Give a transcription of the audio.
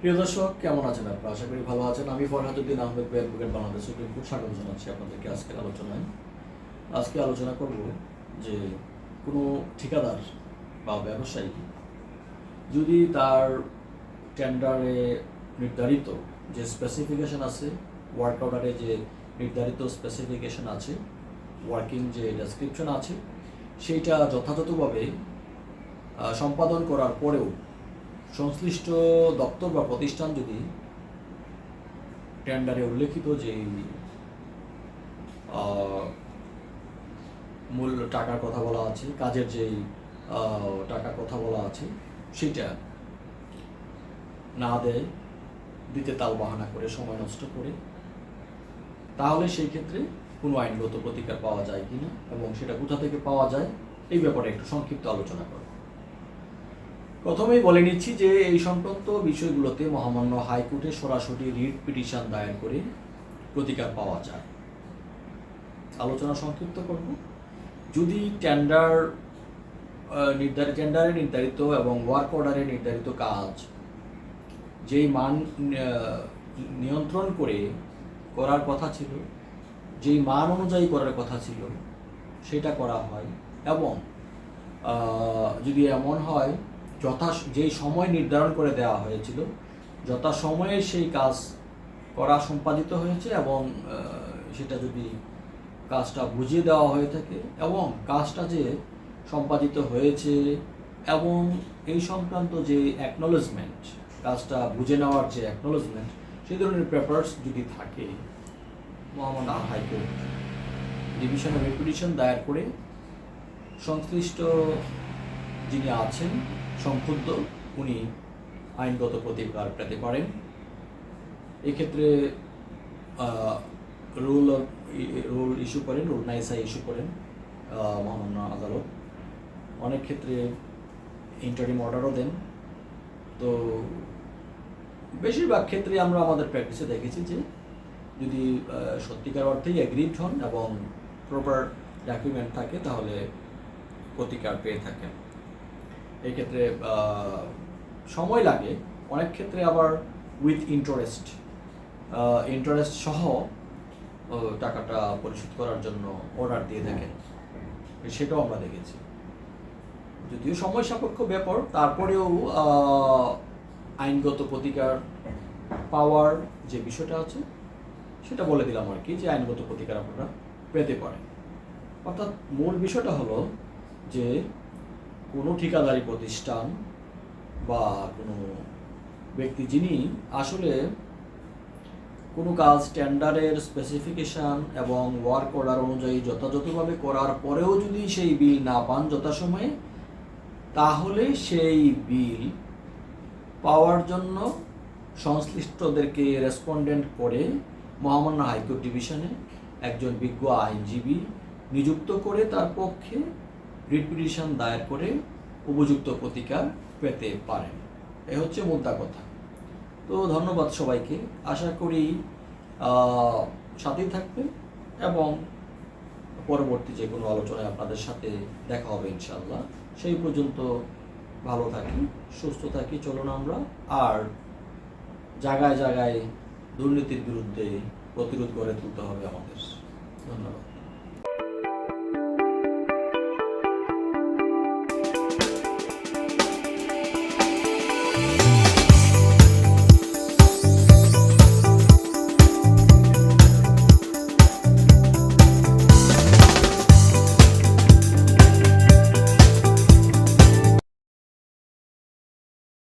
প্রিয় দর্শক, কেমন আছেন আপনারা? আশা করি ভালো আছেন। আমি Farhaduddin Ahmed, advocate Bangladesh supreme court. স্বাগত জানাচ্ছি আপনাদেরকে আজকের আলোচনায়। আজকে আলোচনা করব যে কোনো ঠিকাদার বা ব্যবসায়ী যদি তার টেন্ডারে নির্ধারিত যে স্পেসিফিকেশন আছে ওয়ার্ক অর্ডারে যে নির্ধারিত স্পেসিফিকেশন আছে ওয়ার্কিং যে ডেসক্রিপশন আছে সেইটা যথাযথভাবে সম্পাদন করার পরেও সংশ্লিষ্ট দপ্তর বা প্রতিষ্ঠান যদি টেন্ডারে উল্লেখিত যে মূল টাকার কথা বলা আছে, কাজের যেই টাকার কথা বলা আছে, সেটা না দেয়, দিতে তাল বাহানা করে, সময় নষ্ট করে, তাহলে সেই ক্ষেত্রে কোনো আইনগত প্রতিকার পাওয়া যায় কিনা এবং সেটা কোথা থেকে পাওয়া যায়, এই ব্যাপারে একটু সংক্ষিপ্ত আলোচনা করব। প্রথমেই বলে নিচ্ছি যে এই সংক্রান্ত বিষয়গুলোতে মহামান্য হাইকোর্টে সরাসরি রিট পিটিশন দায়ের করে প্রতিকার পাওয়া যায়। আলোচনা সংক্ষিপ্ত করব। যদি টেন্ডার নির্ধারিত টেন্ডারে নির্ধারিত এবং ওয়ার্ক অর্ডারে নির্ধারিত কাজ যেই মান নিয়ন্ত্রণ করে করার কথা ছিল, যেই মান অনুযায়ী করার কথা ছিল, সেটা করা হয় এবং যদি এমন হয় যথা যেই সময় নির্ধারণ করে দেওয়া হয়েছিল, যথা সময়ে সেই কাজ করা সম্পাদিত হয়েছে এবং সেটা যদি কাজটা বুঝিয়ে দেওয়া হয়ে থাকে এবং কাজটা যে সম্পাদিত হয়েছে এবং এই সংক্রান্ত যে অ্যাকনোলেজমেন্ট কাজটা বুঝে নেওয়ার যে অ্যাকনোলেজমেন্ট সেই ধরনের পেপারস যদি থাকে, মহামান্য হাইকোর্ট ডিভিশনে রেপুটেশন দায়ের করে সংশ্লিষ্ট যিনি আছেন সংক্ষুব্ধ উনি আইনগত প্রতিকার পেতে পারেন। এক্ষেত্রে রুল রুল ইস্যু করেন রুল নাইসা ইস্যু করেন মহামান্য আদালত। অনেক ক্ষেত্রে ইন্টারিম অর্ডারও দেন। তো বেশিরভাগ ক্ষেত্রে আমরা আমাদের প্র্যাকটিসে দেখেছি যে, যদি সত্যিকার অর্থেই অ্যাগ্রিড হন এবং প্রপার ডকুমেন্ট থাকে, তাহলে প্রতিকার পেয়ে থাকেন। এক্ষেত্রে সময় লাগে। অনেক ক্ষেত্রে আবার উইথ ইন্টারেস্ট ইন্টারেস্ট সহ টাকাটা পরিশোধ করার জন্য অর্ডার দিয়ে থাকেন সেটাও আমরা দেখেছি। যদিও সময় সাপেক্ষ ব্যাপার, তারপরেও আইনগত প্রতিকার পাওয়ার যে বিষয়টা আছে, সেটা বলে দিলাম আর কি, যে আইনগত প্রতিকার আপনারা পেতে পারেন। অর্থাৎ মূল বিষয়টা হলো যে কোনো ঠিকাদারি প্রতিষ্ঠান বা কোনো ব্যক্তি যিনি আসলে কোনো কাজ টেন্ডারের স্পেসিফিকেশন এবং ওয়ার্ক অর্ডার অনুযায়ী যথাযথভাবে করার পরেও যদি সেই বিল না পান যথাসময়ে, তাহলে সেই বিল পাওয়ার জন্য সংশ্লিষ্টদেরকে রেসপন্ডেন্ট করে মহামান্য হাইকোর্ট ডিভিশনে একজন বিজ্ঞ আইনজীবী নিযুক্ত করে তার পক্ষে রিট পিটিশন দায়ের করে উপযুক্ত প্রতিকার পেতে পারেন। এ হচ্ছে মুদ্রা কথা। তো ধন্যবাদ সবাইকে। আশা করি সাথেই থাকবেন এবং পরবর্তী যে কোনো আলোচনায় আপনাদের সাথে দেখা হবে ইনশাল্লাহ সেই পর্যন্ত ভালো থাকি, সুস্থ থাকি, চলুন আমরা। আর জায়গায় জায়গায় দুর্নীতির বিরুদ্ধে প্রতিরোধ গড়ে তুলতে হবে আমাদের। ধন্যবাদ।